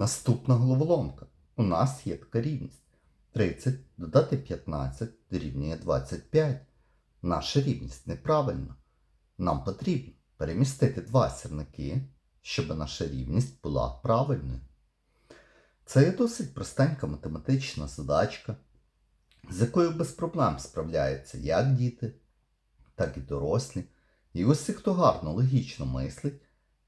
Наступна головоломка. У нас є така рівність. 30 додати 15 дорівнює 25. Наша рівність неправильна. Нам потрібно перемістити два сірники, щоб наша рівність була правильною. Це є досить простенька математична задачка, з якою без проблем справляються як діти, так і дорослі. І усі, хто гарно логічно мислить,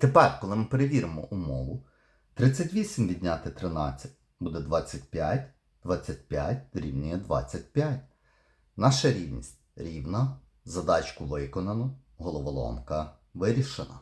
Тепер, коли ми перевіримо умову, 38 відняти 13 буде 25, 25 дорівнює 25. Наша рівність рівна, задачку виконано, головоломка вирішена.